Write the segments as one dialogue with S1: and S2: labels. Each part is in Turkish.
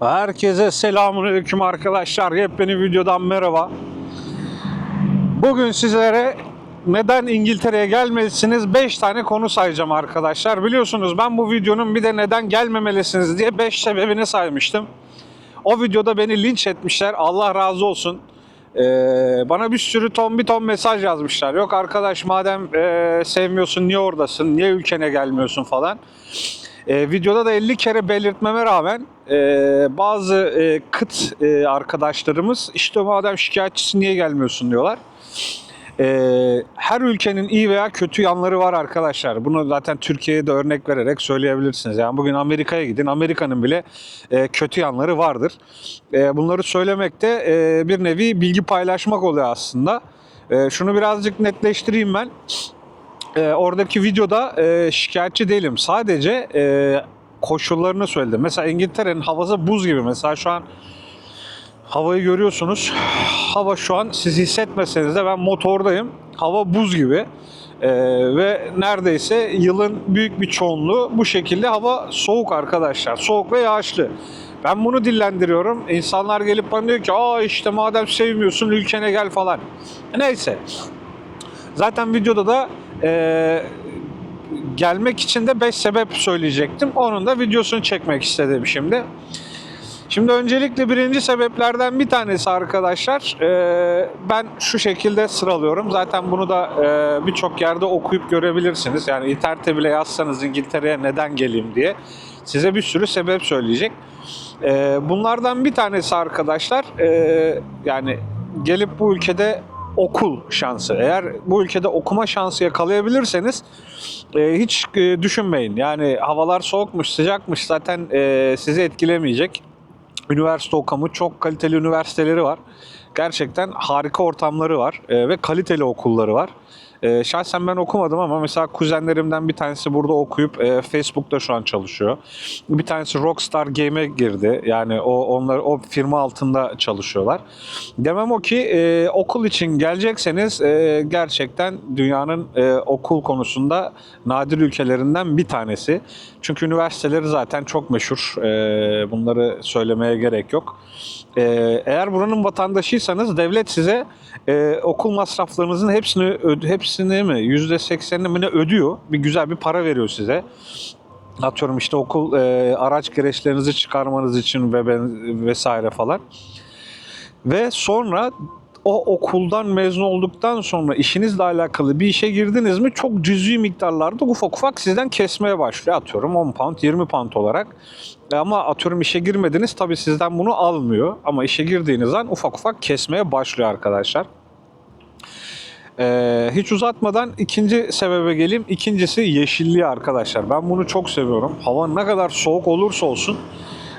S1: Herkese selamünaleyküm arkadaşlar. Yepyeni videodan merhaba. Bugün sizlere neden İngiltere'ye gelmelisiniz 5 tane konu sayacağım arkadaşlar. Biliyorsunuz ben bu videonun bir de neden gelmemelisiniz diye 5 sebebini saymıştım. O videoda beni linç etmişler. Allah razı olsun. Ee, bana bir sürü ton bir ton mesaj yazmışlar. Yok arkadaş madem e, sevmiyorsun niye oradasın? Niye ülkene gelmiyorsun falan. E, videoda da 50 kere belirtmeme rağmen e, bazı e, kıt e, arkadaşlarımız işte madem şikayetçisi niye gelmiyorsun diyorlar. E, her ülkenin iyi veya kötü yanları var arkadaşlar. Bunu zaten Türkiye'ye de örnek vererek söyleyebilirsiniz. Yani bugün Amerika'ya gidin. Amerika'nın bile e, kötü yanları vardır. E, bunları söylemek de e, bir nevi bilgi paylaşmak oluyor aslında. E, şunu birazcık netleştireyim ben. E, oradaki videoda e, şikayetçi değilim. Sadece e, koşullarını söyledim. Mesela İngiltere'nin havası buz gibi. Mesela şu an havayı görüyorsunuz. Hava şu an siz hissetmeseniz de ben motordayım. Hava buz gibi. E, ve neredeyse yılın büyük bir çoğunluğu bu şekilde hava soğuk arkadaşlar. Soğuk ve yağışlı. Ben bunu dillendiriyorum. İnsanlar gelip bana diyor ki aa işte madem sevmiyorsun ülkene gel falan. Neyse. Zaten videoda da e, gelmek için de 5 sebep söyleyecektim. Onun da videosunu çekmek istedim şimdi. Şimdi öncelikle birinci sebeplerden bir tanesi arkadaşlar e, ben şu şekilde sıralıyorum. Zaten bunu da e, birçok yerde okuyup görebilirsiniz. Yani internette bile yazsanız İngiltere'ye neden geleyim diye size bir sürü sebep söyleyecek. E, bunlardan bir tanesi arkadaşlar e, yani gelip bu ülkede okul şansı. Eğer bu ülkede okuma şansı yakalayabilirseniz e, hiç e, düşünmeyin. Yani havalar soğukmuş, sıcakmış zaten e, sizi etkilemeyecek. Üniversite okumu çok kaliteli üniversiteleri var. Gerçekten harika ortamları var e, ve kaliteli okulları var. E, şahsen ben okumadım ama mesela kuzenlerimden bir tanesi burada okuyup e, Facebook'ta şu an çalışıyor. Bir tanesi Rockstar Game'e girdi. Yani o onlar o firma altında çalışıyorlar. Demem o ki e, okul için gelecekseniz e, gerçekten dünyanın e, okul konusunda nadir ülkelerinden bir tanesi. Çünkü üniversiteleri zaten çok meşhur. E, bunları söylemeye gerek yok. E, eğer buranın vatandaşıysanız devlet size e, okul masraflarınızın hepsini öd- hepsini mi yüzde seksenini mi ne ödüyor. Bir güzel bir para veriyor size. Atıyorum işte okul e, araç gereçlerinizi çıkarmanız için ve ben, vesaire falan. Ve sonra o okuldan mezun olduktan sonra işinizle alakalı bir işe girdiniz mi çok cüzi miktarlarda ufak ufak sizden kesmeye başlıyor. Atıyorum 10 pound 20 pound olarak. E Ama atıyorum işe girmediniz tabii sizden bunu almıyor. Ama işe girdiğiniz an ufak ufak kesmeye başlıyor arkadaşlar. Ee, hiç uzatmadan ikinci sebebe geleyim. İkincisi yeşilliği arkadaşlar. Ben bunu çok seviyorum. Hava ne kadar soğuk olursa olsun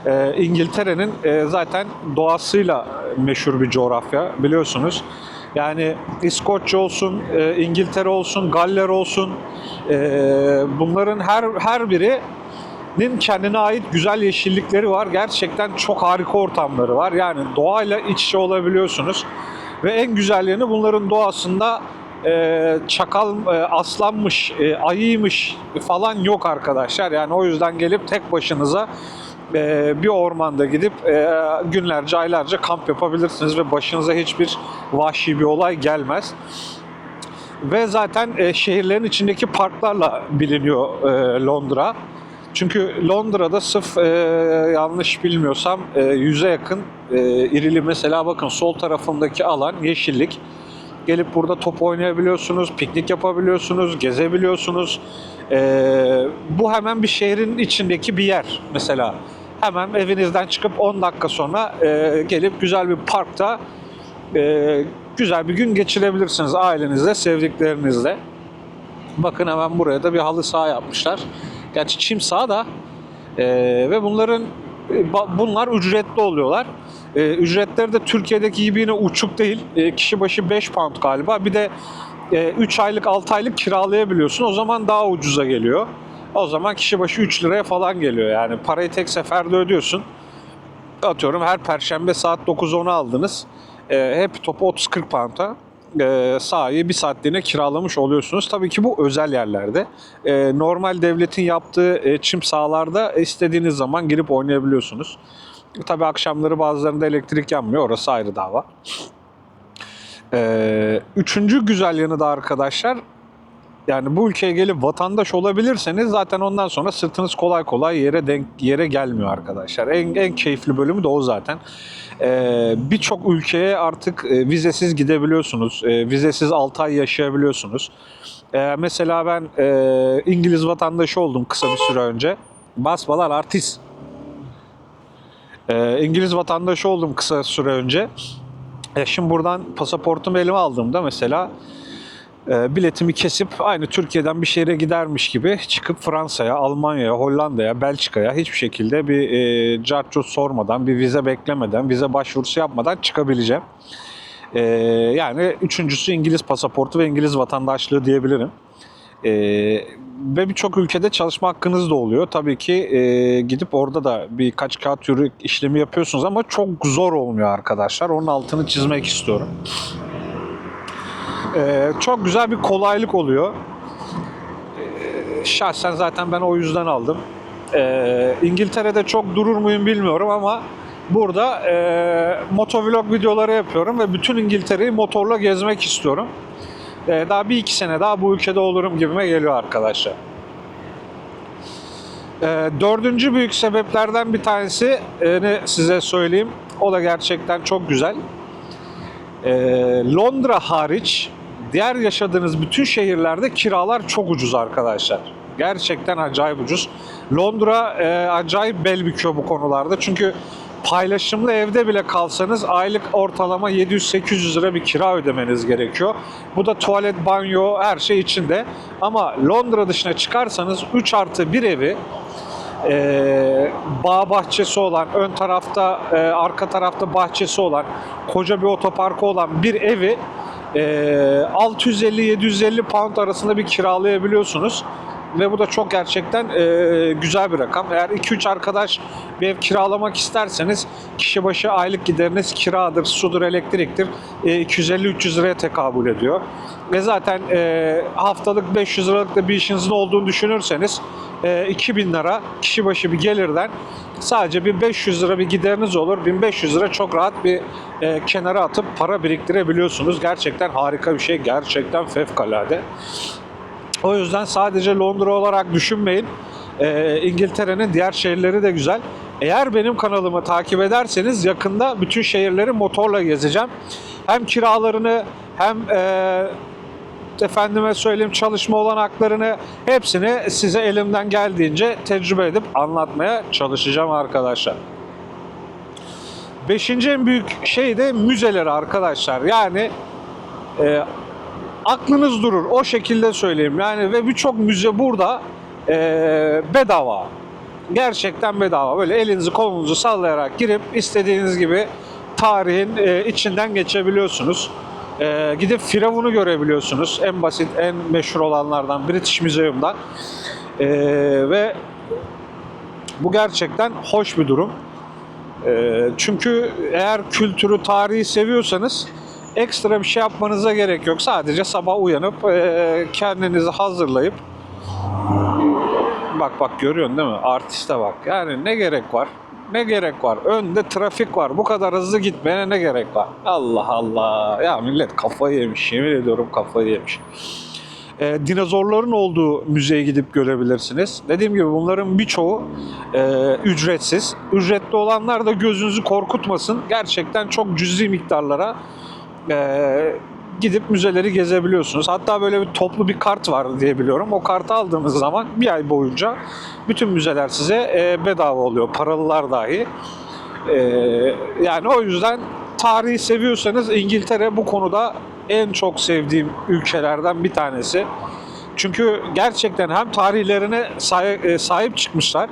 S1: e, İngiltere'nin e, zaten doğasıyla meşhur bir coğrafya biliyorsunuz. Yani İskoçya olsun, e, İngiltere olsun, Galler olsun e, bunların her her birinin kendine ait güzel yeşillikleri var. Gerçekten çok harika ortamları var. Yani doğayla iç içe olabiliyorsunuz. Ve en güzel yanı bunların doğasında e, çakal, e, aslanmış, e, ayıymış falan yok arkadaşlar. Yani o yüzden gelip tek başınıza e, bir ormanda gidip e, günlerce, aylarca kamp yapabilirsiniz ve başınıza hiçbir vahşi bir olay gelmez. Ve zaten e, şehirlerin içindeki parklarla biliniyor e, Londra. Çünkü Londra'da sırf e, yanlış bilmiyorsam e, yüze yakın e, irili mesela bakın sol tarafındaki alan yeşillik. Gelip burada top oynayabiliyorsunuz, piknik yapabiliyorsunuz, gezebiliyorsunuz. E, bu hemen bir şehrin içindeki bir yer mesela. Hemen evinizden çıkıp 10 dakika sonra e, gelip güzel bir parkta e, güzel bir gün geçirebilirsiniz ailenizle, sevdiklerinizle. Bakın hemen buraya da bir halı saha yapmışlar. Gerçi çim saha da e, ve bunların e, bunlar ücretli oluyorlar. E, ücretleri de Türkiye'deki gibi yine uçuk değil. E, kişi başı 5 pound galiba. Bir de 3 aylık 6 aylık kiralayabiliyorsun. O zaman daha ucuza geliyor. O zaman kişi başı 3 liraya falan geliyor. Yani parayı tek seferde ödüyorsun. Atıyorum her perşembe saat 9-10'a aldınız. E, hep topu 30-40 pound'a e, sahayı bir saatliğine kiralamış oluyorsunuz. Tabii ki bu özel yerlerde. E, normal devletin yaptığı e, çim sahalarda istediğiniz zaman girip oynayabiliyorsunuz. Tabii akşamları bazılarında elektrik yanmıyor. Orası ayrı dava. Ee, üçüncü güzel yanı da arkadaşlar yani bu ülkeye gelip vatandaş olabilirseniz zaten ondan sonra sırtınız kolay kolay yere denk yere gelmiyor arkadaşlar. En en keyifli bölümü de o zaten. Ee, Birçok ülkeye artık e, vizesiz gidebiliyorsunuz. E, vizesiz 6 ay yaşayabiliyorsunuz. Ee, mesela ben e, İngiliz vatandaşı oldum kısa bir süre önce. Basbalar artist. Ee, İngiliz vatandaşı oldum kısa süre önce. E, şimdi buradan pasaportumu elime aldığımda mesela e, biletimi kesip aynı Türkiye'den bir şehre gidermiş gibi çıkıp Fransa'ya, Almanya'ya, Hollanda'ya, Belçika'ya hiçbir şekilde bir e, cartçut sormadan, bir vize beklemeden, vize başvurusu yapmadan çıkabileceğim. E, yani üçüncüsü İngiliz pasaportu ve İngiliz vatandaşlığı diyebilirim. E, ve birçok ülkede çalışma hakkınız da oluyor. Tabii ki e, gidip orada da birkaç kağıt yürü işlemi yapıyorsunuz ama çok zor olmuyor arkadaşlar. Onun altını çizmek istiyorum. Ee, çok güzel bir kolaylık oluyor. Ee, şahsen zaten ben o yüzden aldım. Ee, İngiltere'de çok durur muyum bilmiyorum ama burada e, motovlog videoları yapıyorum ve bütün İngiltere'yi motorla gezmek istiyorum. Ee, daha bir iki sene daha bu ülkede olurum gibime geliyor arkadaşlar. Ee, dördüncü büyük sebeplerden bir tanesi e, ne size söyleyeyim. O da gerçekten çok güzel. Ee, Londra hariç diğer yaşadığınız bütün şehirlerde kiralar çok ucuz arkadaşlar. Gerçekten acayip ucuz. Londra e, acayip bel büküyor bu konularda. Çünkü paylaşımlı evde bile kalsanız aylık ortalama 700-800 lira bir kira ödemeniz gerekiyor. Bu da tuvalet, banyo, her şey içinde. Ama Londra dışına çıkarsanız 3 artı 1 evi e, bağ bahçesi olan, ön tarafta, e, arka tarafta bahçesi olan, koca bir otoparkı olan bir evi 650-750 pound arasında bir kiralayabiliyorsunuz. Ve bu da çok gerçekten e, güzel bir rakam. Eğer 2-3 arkadaş bir ev kiralamak isterseniz kişi başı aylık gideriniz kiradır, sudur, elektriktir e, 250-300 liraya tekabül ediyor. Ve zaten e, haftalık 500 liralık da bir işinizin olduğunu düşünürseniz e, 2000 lira kişi başı bir gelirden sadece 1500 lira bir gideriniz olur. 1500 lira çok rahat bir e, kenara atıp para biriktirebiliyorsunuz. Gerçekten harika bir şey. Gerçekten fevkalade. O yüzden sadece Londra olarak düşünmeyin. Ee, İngiltere'nin diğer şehirleri de güzel. Eğer benim kanalımı takip ederseniz yakında bütün şehirleri motorla gezeceğim. Hem kiralarını hem e, efendime söyleyeyim çalışma olanaklarını hepsini size elimden geldiğince tecrübe edip anlatmaya çalışacağım arkadaşlar. Beşinci en büyük şey de müzeler arkadaşlar. Yani e, aklınız durur. O şekilde söyleyeyim. Yani ve birçok müze burada e, bedava. Gerçekten bedava. Böyle elinizi kolunuzu sallayarak girip istediğiniz gibi tarihin e, içinden geçebiliyorsunuz. E, gidip Firavun'u görebiliyorsunuz. En basit, en meşhur olanlardan British Museum'dan. E, ve bu gerçekten hoş bir durum. E, çünkü eğer kültürü, tarihi seviyorsanız ekstra bir şey yapmanıza gerek yok. Sadece sabah uyanıp e, kendinizi hazırlayıp bak bak görüyorsun değil mi? Artiste bak. Yani ne gerek var? Ne gerek var? Önde trafik var. Bu kadar hızlı gitmeye ne gerek var? Allah Allah. Ya millet kafayı yemiş. Yemin ediyorum kafayı yemiş. E, dinozorların olduğu müzeye gidip görebilirsiniz. Dediğim gibi bunların birçoğu e, ücretsiz. Ücretli olanlar da gözünüzü korkutmasın. Gerçekten çok cüzi miktarlara e, gidip müzeleri gezebiliyorsunuz. Hatta böyle bir toplu bir kart var diye biliyorum. O kartı aldığınız zaman bir ay boyunca bütün müzeler size e, bedava oluyor. Paralılar dahi. E, yani o yüzden tarihi seviyorsanız İngiltere bu konuda en çok sevdiğim ülkelerden bir tanesi. Çünkü gerçekten hem tarihlerine sahip, e, sahip çıkmışlar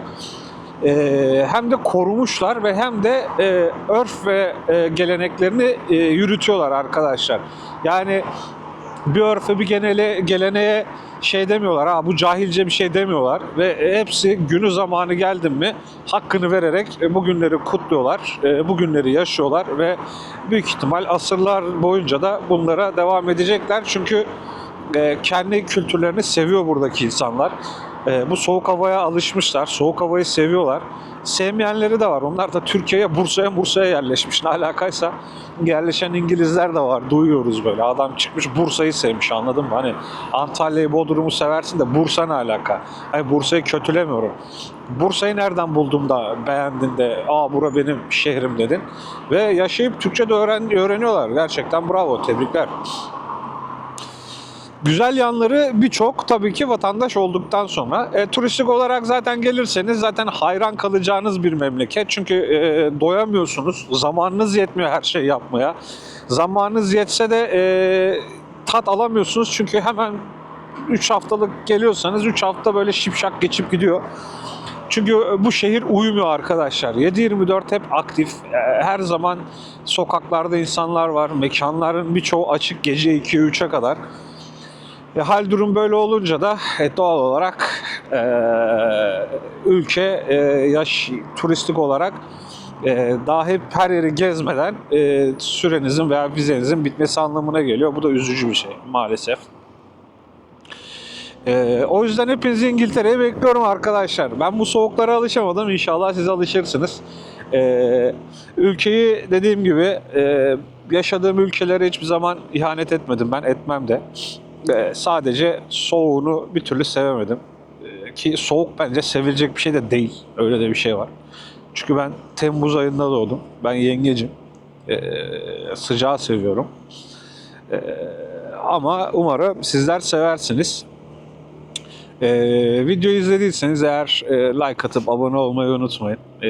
S1: e, hem de korumuşlar ve hem de e, örf ve e, geleneklerini e, yürütüyorlar arkadaşlar. Yani bir örfe bir genele, geleneğe şey demiyorlar ha bu cahilce bir şey demiyorlar ve hepsi günü zamanı geldi mi hakkını vererek e, bu günleri kutluyorlar, e, bu günleri yaşıyorlar ve büyük ihtimal asırlar boyunca da bunlara devam edecekler çünkü e, kendi kültürlerini seviyor buradaki insanlar. E, bu soğuk havaya alışmışlar. Soğuk havayı seviyorlar. Sevmeyenleri de var. Onlar da Türkiye'ye, Bursa'ya, Bursa'ya yerleşmiş. Ne alakaysa yerleşen İngilizler de var. Duyuyoruz böyle. Adam çıkmış Bursa'yı sevmiş anladın mı? Hani Antalya'yı, Bodrum'u seversin de Bursa ne alaka? Hani Bursa'yı kötülemiyorum. Bursa'yı nereden buldum da beğendin de aa bura benim şehrim dedin. Ve yaşayıp Türkçe de öğren, öğreniyorlar. Gerçekten bravo, tebrikler. Güzel yanları birçok tabii ki vatandaş olduktan sonra. E, turistik olarak zaten gelirseniz zaten hayran kalacağınız bir memleket. Çünkü e, doyamıyorsunuz. Zamanınız yetmiyor her şeyi yapmaya. Zamanınız yetse de e, tat alamıyorsunuz. Çünkü hemen 3 haftalık geliyorsanız 3 hafta böyle şipşak geçip gidiyor. Çünkü bu şehir uyumuyor arkadaşlar. 7-24 hep aktif. E, Her zaman sokaklarda insanlar var. Mekanların birçoğu açık gece 2-3'e kadar. E, hal durum böyle olunca da e, doğal olarak e, ülke e, yaş turistik olarak e, daha hep her yeri gezmeden e, sürenizin veya vizenizin bitmesi anlamına geliyor. Bu da üzücü bir şey maalesef. E, o yüzden hepinizi İngiltere'ye bekliyorum arkadaşlar. Ben bu soğuklara alışamadım. İnşallah siz alışırsınız. E, ülkeyi dediğim gibi e, yaşadığım ülkelere hiçbir zaman ihanet etmedim. Ben etmem de. Sadece soğuğunu bir türlü sevemedim. Ee, ki soğuk bence sevilecek bir şey de değil. Öyle de bir şey var. Çünkü ben Temmuz ayında doğdum. Ben yengecim. Ee, sıcağı seviyorum. Ee, ama umarım sizler seversiniz. Ee, videoyu izlediyseniz eğer e, like atıp abone olmayı unutmayın. Ee,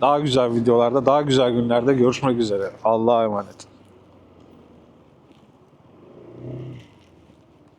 S1: daha güzel videolarda, daha güzel günlerde görüşmek üzere. Allah'a emanet.